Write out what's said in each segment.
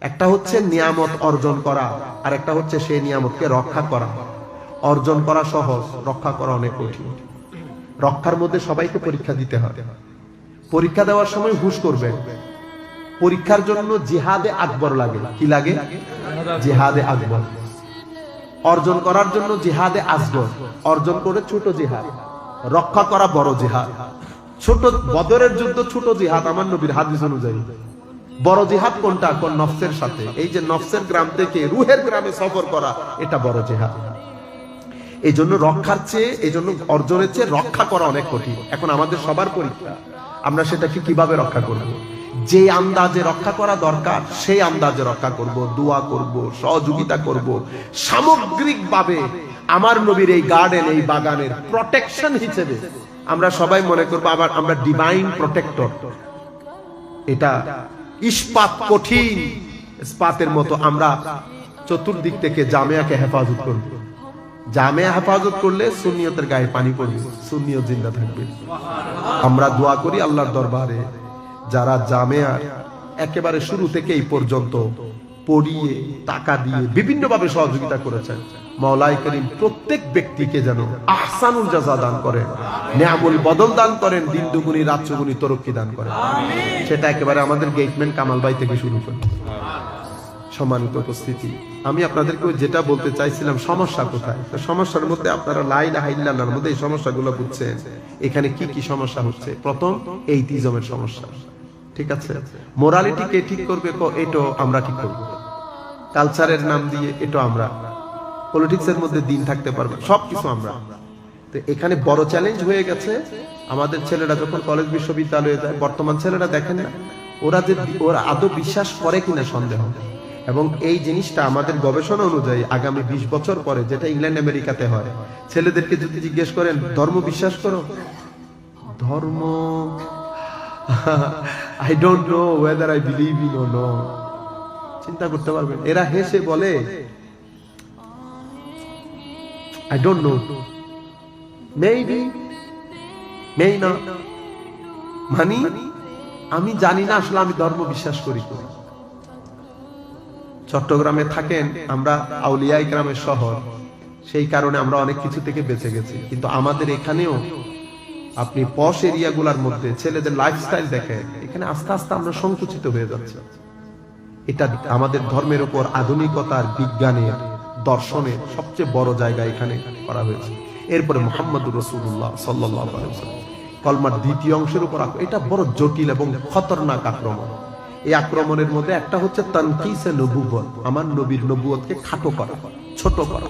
একটা হচ্ছে নিয়ামত অর্জন করা, আর একটা হচ্ছে সেই নিয়ামতকে রক্ষা করা। অর্জন করা সহজ, রক্ষা করা অনেক কঠিন। রক্ষার মধ্যে সবাইকে পরীক্ষা দিতে হয় পরীক্ষা দেওয়ার সময় হুশ করবেন। পরীক্ষার জন্য জিহাদে আকবর লাগে। কি লাগে? জিহাদে আকবর। অর্জন করার জন্য জিহাদে আসগর। অর্জন করে ছোট জিহাদ। রক্ষা করা বড় জিহাদ। ছোট বদরের যুদ্ধ ছোট জিহাদ, আমার নবীর হাদিস অনুযায়ী। বড় জিহাদ কোনটা? কোন নফসের সাথে। এই যে নফসের গ্রাম থেকে রুহের গ্রামে সফর করা, এটা বড় জিহাদ। এই জন্য রক্ষার চেয়ে এই জন্য অর্জনের চেয়ে রক্ষা করা অনেক কঠিন। এখন আমাদের সবার পরীক্ষা। আমরা সেটাকে কীভাবে রক্ষা করব? যে আন্দাজে রক্ষা করা দরকার সেই আন্দাজে রক্ষা করব, দোয়া করব, সহযোগিতা করব। সামগ্রিকভাবে আমার নবীর এই গার্ডেন এই বাগানের প্রোটেকশন হিসেবে আমরা সবাই মনে করব, আবার আমরা ডিভাইন প্রোটেক্টর এটা ইস্পাত কঠিন। ইস্পাতের মতো আমরা চতুর্দিক থেকে জামিয়াকে হেফাজত করব। জামিয়া হেফাজত করলে সুনিয়তের গায়ে পানি পড়বে, সুন্নিয়ত জিন্দা থাকবে। আমরা দোয়া করি আল্লাহর দরবারে, যারা জামেয়া একেবারে শুরু থেকে এই পর্যন্ত পড়িয়ে টাকা দিয়ে বিভিন্নভাবে সহযোগিতা করেছেন। মাওলাই করিম প্রত্যেক ব্যক্তিকে যেন আহসানুল জাজা দান করেন নিয়ামুল বদল দান করেন দিন দুগুনি রাত তরক্কি দান করেন। সেটা একেবারে আমাদের গেটম্যান কামাল ভাই থেকে শুরু করি। সম্মানিত উপস্থিতি। আমি আপনাদেরকে যেটা বলতে চাইছিলাম সমস্যা কোথায়? তো সমস্যার মধ্যে আপনারা লাইলা হাইল্লার মধ্যে এই সমস্যাগুলো বুঝছেন। এখানে কি কি সমস্যা হচ্ছে? প্রথম এই তিজমের সমস্যা। ঠিক আছে? মোরালিটি কে ঠিক করবে ক- এটাও আমরা ঠিক করব। কালচারের নাম দিয়ে এটাও আমরা। পলিটিক্সের মধ্যে দিন থাকতে পারবে, সবকিছু আমরা। তো এখানে বড় চ্যালেঞ্জ হয়ে গেছে। আমাদের ছেলেরা যখন কলেজ বিশ্ববিদ্যালয়ে যায়, বর্তমান ছেলেরা দেখেন না, ওরা যে ওরা আদৌ বিশ্বাস করে কিনা সন্দেহ। এবং এই জিনিসটা আমাদের গবেষণা অনুযায়ী আগামী বিশ বছর পরে যেটা ইংল্যান্ড, আমেরিকাতে হয়, ছেলেদেরকে যদি জিজ্ঞেস করেন, ধর্ম বিশ্বাস করো? ধর্ম? I don't know whether I believe in no চিন্তা করতে পারবেন এরা হেসে বলে আই ডোন্ট নো মেবি মেই না মানি আমি জানি না, আসলে আমি ধর্ম বিশ্বাস করি চট্টগ্রামে থাকেন আমরা আউলিয়াই গ্রামের শহর। সেই কারণে আমরা অনেক কিছু থেকে বেঁচে গেছি। কিন্তু আমাদের এখানেও আপনি পশ এরিয়াগুলোর মধ্যে ছেলেদের লাইফস্টাইল দেখেন, এখানে আস্তে আস্তে আমরা সংকুচিত হয়ে যাচ্ছি। এটা আমাদের ধর্মের উপর আধুনিকতার বিজ্ঞানের দর্শনের সবচেয়ে বড় জায়গা এখানে করা হয়েছে। এরপরে মোহাম্মদুর রসুল্লাহ সাল্লাহ কলমার দ্বিতীয় অংশের উপর এটা বড় জটিল এবং খতরনাক আক্রমণ। এই আক্রমণের মধ্যে একটা হচ্ছে তানকিসে নবুবত আমার নবীর নবুয়তকে খাটো করা, ছোট করা।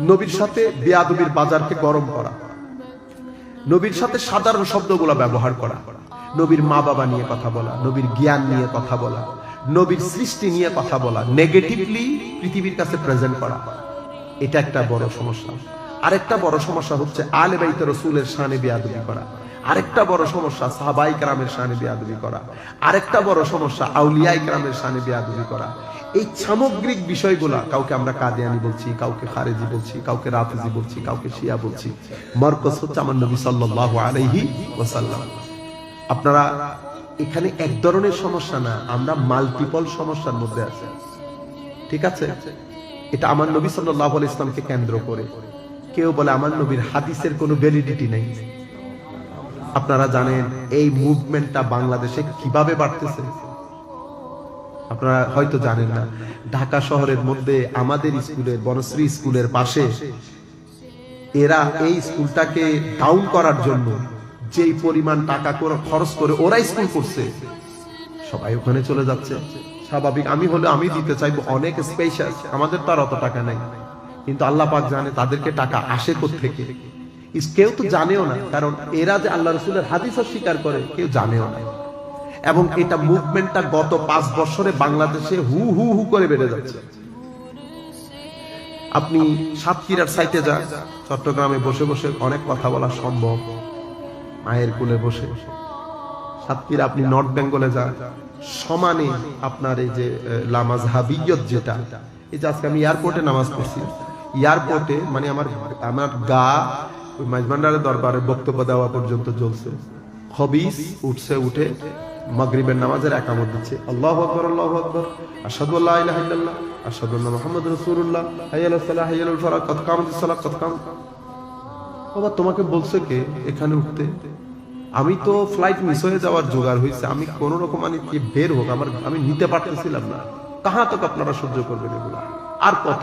নবীর সাথে বেয়াদবির বাজারকে গরম করা। নবীর সাথে সাধারণ শব্দগুলো ব্যবহার করা। নবীর মা বাবা নিয়ে কথা বলা, নবীর জ্ঞান নিয়ে কথা বলা। নবীর সৃষ্টি নিয়ে কথা বলা নেগেটিভলি পৃথিবীর কাছে প্রেজেন্ট করা, এটা একটা বড় সমস্যা। আরেকটা বড় সমস্যা হচ্ছে আলে বাইতে রসুলের শানে বেয়াদবি করা। আরেকটা বড় সমস্যা সাহাবাই গ্রামের শানে বেয়াদবি করা। আরেকটা বড় সমস্যা আউলিয়াই গ্রামের শানে বেয়াদবি করা। এই সামগ্রিক বিষয়গুলা কাউকে আমরা কাদিয়ানি বলছি, কাউকে খারেজি বলছি, কাউকে রাফিজি বলছি, কাউকে শিয়া বলছি। মার্কস হচ্ছে আমার নবী সাল্লাল্লাহু আলাইহি ওয়াসাল্লাম। আপনারা এখানে এক ধরনের সমস্যা না, আমরা মাল্টিপল সমস্যার মধ্যে আছি। ঠিক আছে? এটা আমার নবী আলাইহি ইসলামকে কেন্দ্র করে। কেউ বলে, আমার নবীর হাদিসের কোনো ভ্যালিডিটি নেই। আপনারা জানেন, এই মুভমেন্টটা বাংলাদেশে কীভাবে বাড়তেছে? আপনারা হয়তো জানেন না। ঢাকা শহরের মধ্যে আমাদের স্কুলের বনশ্রী স্কুলের পাশে, এরা এই স্কুলটাকে ডাউন করার জন্য যেই পরিমাণ টাকা করে খরচ করে ওরা স্কুল করছে, সবাই ওখানে চলে যাচ্ছে। স্বাভাবিক, আমি হলে আমি দিতে চাইব, অনেক স্পেশাল আমাদের তো আর অত টাকা নেই। কিন্তু আল্লাহ পাক জানে তাদেরকে টাকা আসে থেকে কেউ তো জানেও না, কারণ এরা যে আল্লাহ রসুলের হাদিস স্বীকার করে, কেউ জানেও না। এবং এটা মুভমেন্টটা গত পাঁচ বছরে বাংলাদেশে হু হু হু করে বেড়ে যাচ্ছে। আপনি সাতক্ষীরার সাইটে যান, চট্টগ্রামে বসে বসে অনেক কথা বলা সম্ভব। মায়ের কোলে বসে। সাতক্ষীরা, আপনি নর্থ বেঙ্গলে যান। সমানে আপনার এই যে লামাজ হাবিয়ত যেটা, এই যে আজকে আমি এয়ারপোর্টে নামাজ পড়ছি। এয়ারপোর্টে মানে আমার আমার গা ওই মাইজবান্ডারের দরবারে বক্তব্য দেওয়া পর্যন্ত চলছে হবিস উঠছে, উঠে মাগরিবের নামাজের একামত দিচ্ছে। আল্লাহ আকবার, আল্লাহু আকবার। আশহাদু আল্লা ইলাহা ইল্লাল্লাহ। আশহাদু আন্না মুহাম্মাদুর রাসূলুল্লাহ। হাইয়া আলাস সালাহ হাইয়া আলাল ফালাহ কদ সালাহ কদ কাম বাবা, তোমাকে বলছে কে এখানে উঠতে? আমি তো ফ্লাইট মিস হয়ে যাওয়ার জোগাড় হয়েছে। আমি কোন রকম মানে কি বের হোক, আমার, আমি নিতে পারতেছিলাম না। কাহা তক আপনারা সহ্য করবেন এগুলো? আর কত?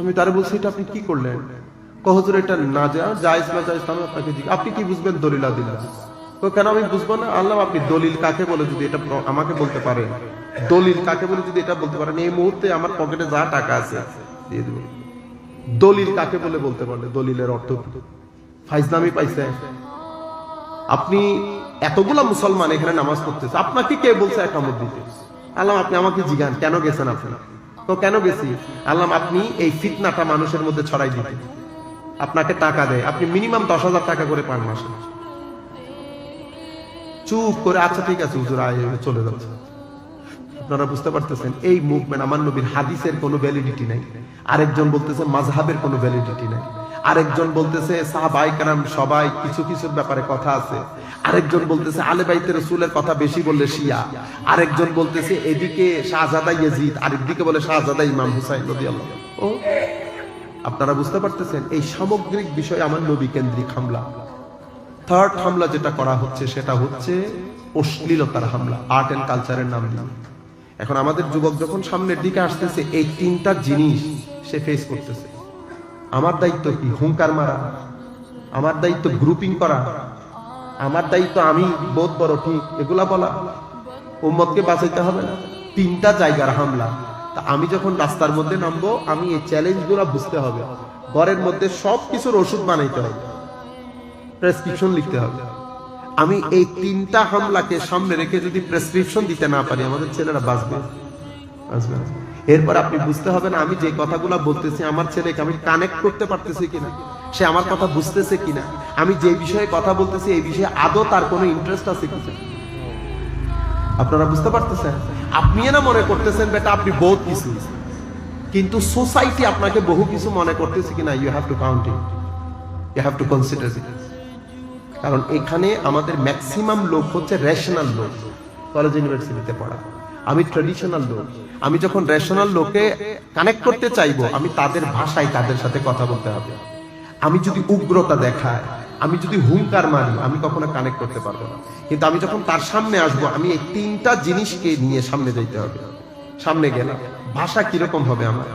আমি তারে বলছি, এটা আপনি কি করলেন? কহজুর এটা না যা, জায়েজ না জায়েজ, আমি আপনাকে আপনি কি বুঝবেন দলিল আদিল্লা তো কেন আমি বুঝব না? আল্লাহ, আপনি দলিল কাকে বলে যদি এটা আমাকে বলতে পারেন? দলিল কাকে বলে যদি এটা বলতে পারেন? এই মুহূর্তে আমার পকেটে যা টাকা আছে, দিয়ে দেবো। দলিল কাকে বলে বলতে পারলে? দলিলের অর্থ? ফাইজলামি পাইছে? আপনি এতগুলা মুসলমান এখানে নামাজ পড়তেছে, আপনাকে কে বলছে একামত দিতে? আল্লাহ, আপনি আমাকে জিগান, কেন গেছেন আপনি? তো কেন গেছি? আল্লাহ, আপনি এই ফিতনাটা মানুষের মধ্যে ছড়াই দিতে। আপনাকে টাকা দেয়, আপনি মিনিমাম দশ হাজার টাকা করে পান মাসে। চুপ করে আচ্ছা ঠিক আছে চলে যাচ্ছে। আপনারা বুঝতে পারতেছেন, এই মুভমেন্ট আমার নবীর হাদিসের কোনো ভ্যালিডিটি নাই। আরেকজন বলতেছে মাযহাবের কোনো ভ্যালিডিটি নাই। আরেকজন বলতেছে সাহাবাই কারাম সবাই কিছু কিছুর ব্যাপারে কথা আছে। আরেকজন বলতেছে আলে বাইতে রসুলের কথা বেশি বললে শিয়া। আরেকজন বলতেছে এদিকে শাহজাদা ইয়েজিদ, আরেকদিকে বলে শাহজাদা ইমাম হুসাইন রাদিয়াল্লাহু ও, আপনারা বুঝতে পারতেছেন? এই সামগ্রিক বিষয় আমার নবী কেন্দ্রিক হামলা। থার্ড হামলা যেটা করা হচ্ছে, সেটা হচ্ছে অশ্লীলতার হামলা। আর্ট এন্ড কালচারের নাম দিয়ে। এখন আমাদের যুবক যখন সামনের দিকে আসতেছে, এই তিনটা জিনিস সে ফেস করতেছে। আমার দায়িত্ব কি? হুঙ্কার মারা। আমার দায়িত্ব গ্রুপিং করা। আমার দায়িত্ব আমি, বোধ বড় ঠিক, এগুলা বলা। উম্মতকে বাঁচাইতে হবে না। তিনটা জায়গার হামলা। তা আমি যখন রাস্তার মধ্যে নামবো, আমি এই চ্যালেঞ্জ বুঝতে হবে। ঘরের মধ্যে সব কিছুর ওষুধ বানাইতে হবে। প্রেসক্রিপশন লিখতে হবে। আমি এই তিনটা হামলাকে সামনে রেখে যদি প্রেসক্রিপশন দিতে না পারি, আমাদের ছেলেরা বাঁচবে। বাঁচবে এরপর আপনি বুঝতে হবে না, আমি যে কথাগুলো বলতেছি, আমার ছেলেকে আমি কানেক্ট করতে পারতেছি কিনা? সে আমার কথা বুঝতেছে কিনা? আমি যে বিষয়ে কথা বলতেছি, এই বিষয়ে আদৌ তার কোনো ইন্টারেস্ট আছে কিনা? আপনারা বুঝতে পারতেছেন? আপনি না মনে করতেছেন, বেটা, আপনি বহুত কিছু। কিন্তু সোসাইটি আপনাকে বহু কিছু মনে করতেছে কিনা? You have to count you have to consider it কারণ এখানে আমাদের ম্যাক্সিমাম লোক হচ্ছে রেশনাল লোক। কলেজ ইউনিভার্সিটিতে পড়া। আমি ট্রেডিশনাল লোক। আমি যখন রেশনাল লোকে কানেক্ট করতে চাইব, আমি তাদের ভাষায় তাদের সাথে কথা বলতে হবে। আমি যদি উগ্রতা দেখায় আমি যদি হুঙ্কার মারি, আমি কখনো কানেক্ট করতে পারব না। কিন্তু আমি যখন তার সামনে আসব, আমি এই তিনটা জিনিসকে নিয়ে সামনে যেতে হবে। সামনে গেলাম। ভাষা কীরকম হবে আমার?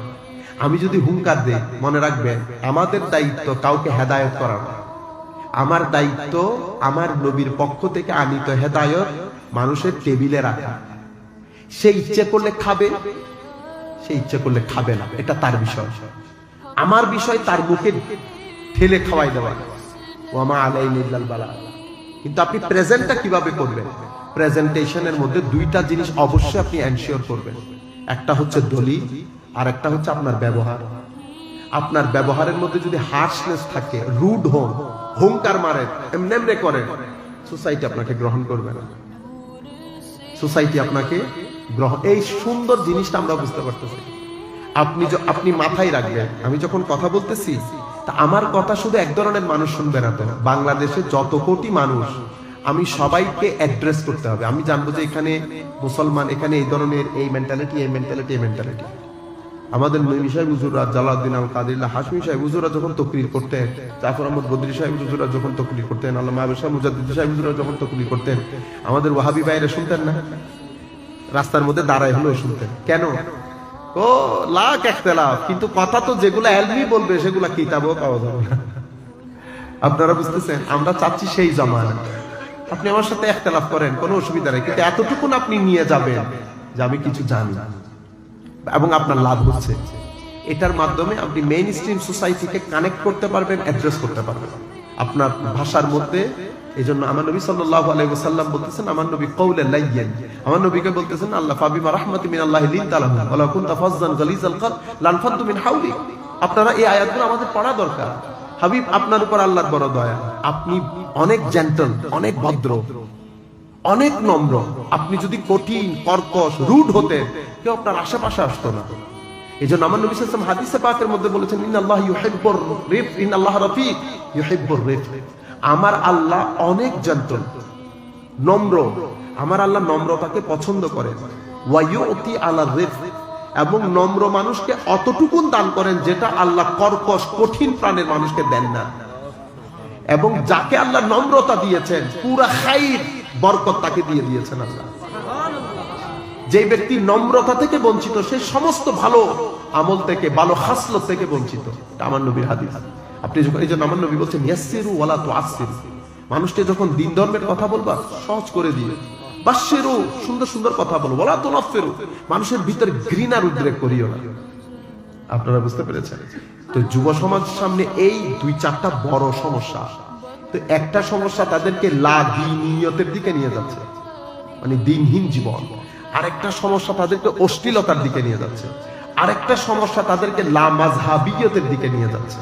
আমি যদি হুঙ্কার দেই, মনে রাখবেন, আমাদের দায়িত্ব কাউকে হেদায়ত করা না আমার দায়িত্ব আমার নবীর পক্ষ থেকে আনিত হেদায়ত মানুষের টেবিলে রাখা। সে ইচ্ছে করলে খাবে, সে ইচ্ছে করলে খাবে না। এটা তার বিষয়। আমার বিষয় তার মুখে ঠেলে খাওয়াই দেওয়া। ও আমা আলাই নিল্লাল বালা। কিন্তু আপনি প্রেজেন্টটা কীভাবে করবেন? প্রেজেন্টেশনের মধ্যে দুইটা জিনিস অবশ্যই আপনি এনশিওর করবেন। একটা হচ্ছে দলিল, আর একটা হচ্ছে আপনার ব্যবহার। আপনার ব্যবহারের মধ্যে যদি হার্শনেস থাকে রুড হন হুঙ্কার মারেন এমনি এমনি করেন সোসাইটি আপনাকে গ্রহণ করবে না। সোসাইটি আপনাকে গ্রহণ এই সুন্দর জিনিসটা আমরা বুঝতে পারতেছি। আপনি আপনি মাথায় রাখবেন, আমি যখন কথা বলতেছি, তা আমার কথা শুধু এক ধরনের মানুষ শুনবে না বাংলাদেশে যত কোটি মানুষ, আমি সবাইকে অ্যাড্রেস করতে হবে। আমি জানব যে এখানে মুসলমান, এখানে এই ধরনের এই মেন্টালিটি এই মেন্টালিটি এই মেন্টালিটি আমাদের নবী সাহেব হুজুরা জালাউদ্দিন আল কাদিল্লাহ হাসমি সাহেব হুজুরা যখন তকরির করতেন, জাফর আহমদ বদরি সাহেব হুজুরা যখন তকরির করতেন আল্লাহ মাহবুব শাহ মুজাদ্দিদ সাহেব হুজুরা যখন তকরির করতেন, আমাদের ওয়াহাবি ভাইরা শুনতেন না? রাস্তার মধ্যে দাঁড়ায় হলেও শুনতেন। কেন? ও, লাখ একতলাফ কিন্তু কথা তো যেগুলো এলমি বলবে, সেগুলা কিতাবও পাওয়া যাবে না। আপনারা বুঝতেছেন, আমরা চাচ্ছি সেই জামানা। আপনি আমার সাথে একতলাফ করেন, কোনো অসুবিধা নেই, কিন্তু এতটুকুন আপনি নিয়ে যাবেন যে আমি কিছু জানি। না এবং আপনার লাভ হচ্ছে। এটার মাধ্যমে আপনি মেইন স্ট্রিম সোসাইটিকে কানেক্ট করতে পারবেন অ্যাড্রেস করতে পারবেন। আপনার ভাষার মধ্যে এই জন্য আমার নবী সাল্লাল্লাহু আলাইহি ওয়াসাল্লাম বলতেছেন, আমার নবী কওলে লাইয়্যিন আমার নবীকে বলতেছেন, আল্লাহ ফাবিমা রাহমাতি মিন আল্লাহি লিন তালাহু ওয়ালা কুনতা ফাজ্জান গালিজাল কলব লানফাদ্দু মিন হাওলি। আপনারা এই আয়াতগুলো আমাদের পড়া দরকার। হাবিব, আপনার উপর আল্লাহর বড় দয়া। আপনি অনেক জেন্টল অনেক ভদ্র। অনেক নম্র। আপনি যদি কঠিন, কর্কশ রুড হতেন, কেউ আপনার আশেপাশে আসতো না। এই জন্য আমার নবী ওয়াসাল্লাম হাদিসে পাকের মধ্যে বলেছেন ইন আল্লাহ ইউহিব্বুর রেফ ইন আল্লাহ রফিক, ইউহিব্বুর রেফ। আমার আল্লাহ অনেক যন্ত্র নম্র। আমার আল্লাহ নম্রতাকে পছন্দ করেন। ওয়াইয়ুতি আল্লাহ রেফ, এবং নম্র মানুষকে অতটুকুন দান করেন যেটা আল্লাহ কর্কশ, কঠিন প্রাণের মানুষকে দেন না। এবং যাকে আল্লাহ নম্রতা দিয়েছেন, পুরা খাইর বরকত তাকে দিয়ে দিয়েছেন আল্লাহ। যে ব্যক্তি নম্রতা থেকে বঞ্চিত, সে সমস্ত ভালো আমল থেকে, ভালো হাসলত থেকে বঞ্চিত। আমার নবীর হাদিস। আপনি যখন এই জন্য আমার নবী বলছেন ওয়ালা তো আসিরু মানুষকে যখন দিন ধর্মের কথা বলবা, সহজ করে দিয়ে। বাসেরও সুন্দর সুন্দর কথা বলো। বলা তো নফেরও মানুষের ভিতরে ঘৃণার উদ্রেক করিও না। আপনারা বুঝতে পেরেছেন? তো যুব সমাজ সামনে এই দুই চারটা বড় সমস্যা। তো একটা সমস্যা তাদেরকে লা দিনিয়তের দিকে নিয়ে যাচ্ছে। মানে দিনহীন জীবন। আরেকটা সমস্যা তাদেরকে অশ্লীলতার দিকে নিয়ে যাচ্ছে। আরেকটা সমস্যা তাদেরকে লা মাজহাবিয়তের দিকে নিয়ে যাচ্ছে।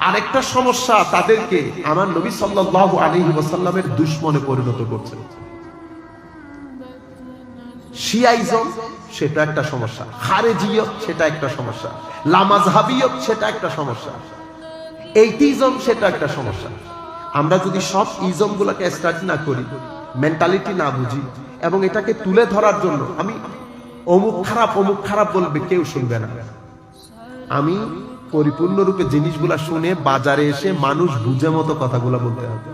আরেকটা সমস্যা তাদেরকে আমার নবী সাল্লাল্লাহু আলাইহি ওয়াসাল্লামের দুশমনে পরিণত করছে। শিয়াইজম, সেটা একটা সমস্যা। খারেজিয়ত, সেটা একটা সমস্যা। লামাজহাবিয়ত সেটা একটা সমস্যা। এইটিজম সেটা একটা সমস্যা। আমরা যদি সব ইজম গুলাকে স্টাডি না করি মেন্টালিটি না বুঝি, এবং এটাকে তুলে ধরার জন্য আমি অমুক খারাপ অমুক খারাপ বলবে, কেউ শুনবে না। আমি পরিপূর্ণরূপে জিনিসগুলা শুনে বাজারে এসে মানুষ বুঝে মতো কথাগুলো বলতে হবে।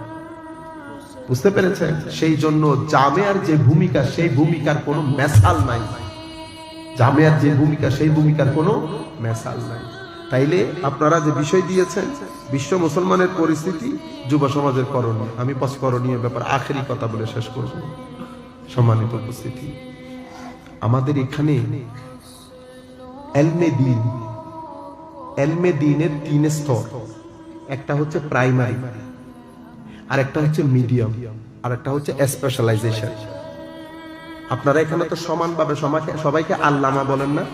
বুঝতে পেরেছেন? সেই জন্য জামেয়ার যে ভূমিকা, সেই ভূমিকার কোনো মেসাল নাই। জামেয়ার যে ভূমিকা, সেই ভূমিকার কোনো মেসাল নাই। তাইলে আপনারা যে বিষয় দিয়েছেন, বিশ্ব মুসলমানের পরিস্থিতি যুব সমাজের করণীয়। আমি পস করণীয় ব্যাপার, আখেরি কথা বলে শেষ করব। সম্মানিত উপস্থিতি, আমাদের এখানে এলমে দিন, এলমে দিনের তিন স্তর। একটা হচ্ছে প্রাইমারি আর একটা হচ্ছে মিডিয়াম আর একটা হচ্ছে স্পেশালাইজেশন আপনারা এখানে তো সমানভাবে সমাজে সবাইকে আল্লামা বলেন না,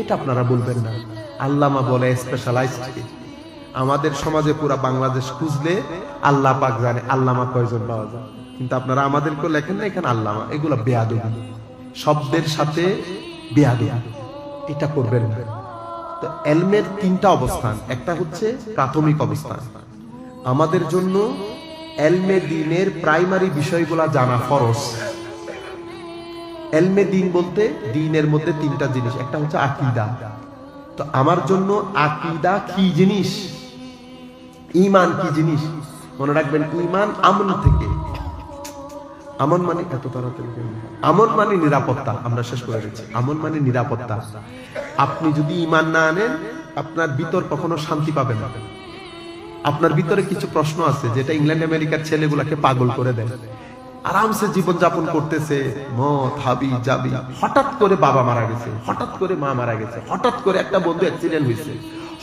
এটা আপনারা বলবেন না। আল্লামা বলে স্পেশালাইজড আমাদের সমাজে পুরা বাংলাদেশ খুঁজলে আল্লাহ পাক জানে আল্লামা কয়জন পাওয়া যায়। কিন্তু আপনারা আমাদেরকেও লেখেন না এখানে আল্লামা, এগুলো বেয়াদবি। শব্দের সাথে বেয়াদবি। এটা করবেন না। তো এলমের তিনটা অবস্থান, একটা হচ্ছে প্রাথমিক অবস্থান। আমাদের জন্য এলমে দিনের প্রাইমারি বিষয়গুলা জানা ফরজ। এলমে দিন বলতে দিনের মধ্যে তিনটা জিনিস, একটা হচ্ছে আকিদা। তো আমার জন্য আকিদা কি জিনিস? ইমান কি জিনিস? মনে রাখবেন ইমান আমন থেকে। আমন মানে এত তাড়াতাড়ি আমন মানে নিরাপত্তা। আমরা শেষ করে দিচ্ছি। আমন মানে নিরাপত্তা। আপনি যদি ইমান না আনেন, আপনার ভিতর কখনো শান্তি পাবেন না। আপনার ভিতরে কিছু প্রশ্ন আছে, যেটা ইংল্যান্ড আমেরিকার ছেলেগুলাকে পাগল করে দেয়। আরামসে জীবন যাপন করতেছে, মদ, হাবি যাবি হঠাৎ করে বাবা মারা গেছে, হঠাৎ করে মা মারা গেছে, হঠাৎ করে একটা বন্ধু অ্যাক্সিডেন্ট হয়েছে,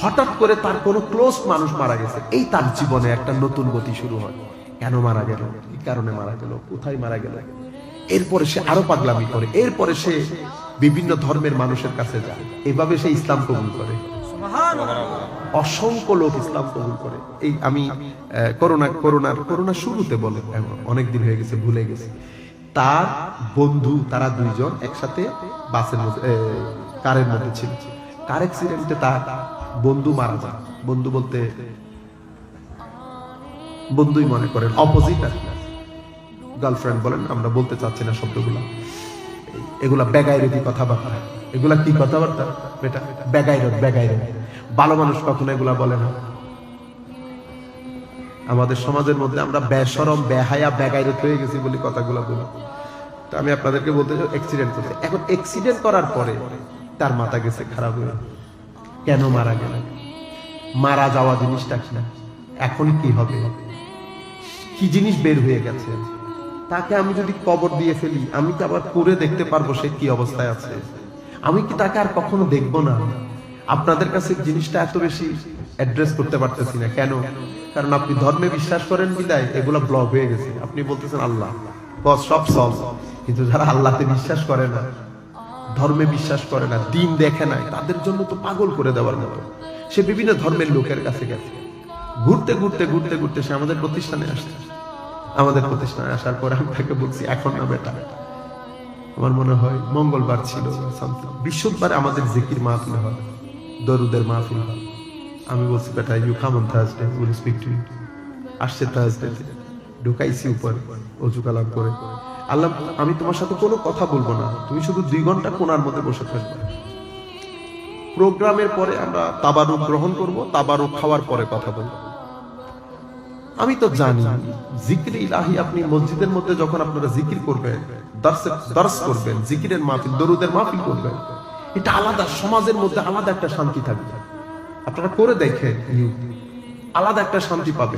হঠাৎ করে তার কোনো ক্লোজ মানুষ মারা গেছে। এই তার জীবনে একটা নতুন গতি শুরু হয়। কেন মারা গেল? কি কারণে মারা গেল? কোথায় মারা গেল? এরপরে সে আরও পাগলামি করে। এরপরে সে বিভিন্ন ধর্মের মানুষের কাছে যায়। এভাবে সে ইসলাম কবুল করে। অসংখ্য লোক ইসলাম কবুল করে। এই আমি করোনা করোনার করোনা শুরুতে বলে অনেক দিন হয়ে গেছে, ভুলে গেছে। তার বন্ধু, তারা দুইজন একসাথে বাসের মধ্যে কারের মধ্যে ছিল। কার অ্যাক্সিডেন্টে তার বন্ধু মারা যায়? বন্ধু বলতে, বন্ধুই মনে করেন অপোজিট আর গার্লফ্রেন্ড বলেন, আমরা বলতে চাচ্ছি না শব্দগুলো। এগুলা বেগাইরতি কথাবার্তা। এগুলা কি কথাবার্তা? বেটা বেগাইরত বেগাইরত ভালো মানুষ কখনো এগুলা বলে না। আমাদের সমাজের মধ্যে আমরা বেসরম, বেহায়া বেগাইরত হয়ে গেছি বলে কথাগুলো বলি। তো আমি আপনাদেরকে বলতে অ্যাক্সিডেন্ট করছে এখন অ্যাক্সিডেন্ট করার পরে তার মাথা গেছে খারাপ হয়ে। কেন মারা গেল? মারা যাওয়া জিনিসটা কি না এখন কি হবে? কি জিনিস বের হয়ে গেছে? তাকে আমি যদি কবর দিয়ে ফেলি, আমি কি আবার করে দেখতে পারব সে কি অবস্থায় আছে। আমি কি তাকে আর কখনো দেখব না? আপনাদের কাছে জিনিসটা এত বেশি অ্যাড্রেস করতে পারতেছি না। কেন? কারণ আপনি ধর্মে বিশ্বাস করেন বিদায়, এগুলো ব্লক হয়ে গেছে। আপনি বলতেছেন আল্লাহ। বস, সব সলভ কিন্তু যারা আল্লাহতে বিশ্বাস করে না, ধর্মে বিশ্বাস করে না, দিন দেখে নাই, তাদের জন্য তো পাগল করে দেওয়ার মতো। সে বিভিন্ন ধর্মের লোকের কাছে গেছে। ঘুরতে ঘুরতে ঘুরতে ঘুরতে সে আমাদের প্রতিষ্ঠানে আসছে। আমাদের প্রতিষ্ঠানে আসার পরে আমি তাকে বলছি, এখন না বেটা বেটা। আমার মনে হয় মঙ্গলবার ছিল। বৃহস্পতিবার আমাদের জিকির মাহফিল হয়, দরুদের মাহফিল হয়। আমি বলছি, বেটা you come on Thursday will speak to you আসছে থার্সডে ঢুকাইছি উপরে, অজু কালাম করে। আল্লাহ, আমি তোমার সাথে কোনো কথা বলব না। তুমি শুধু দুই ঘণ্টা কোনার মধ্যে বসে থাকবে। প্রোগ্রামের পরে আমরা তাবারুক গ্রহণ করব, তাবারুক খাওয়ার পরে কথা বলব। আমি তো জানি, জিকির ইলাহি আপনি মসজিদের মধ্যে যখন আপনারা জিকির করবেন দার্স করবেন, জিকিরের মাহফিল, দরুদের মাহফিল করবেন। এটা আলাদা, সমাজের মধ্যে আলাদা একটা শান্তি থাকবে। আপনারা করে দেখেন, আলাদা একটা শান্তি পাবে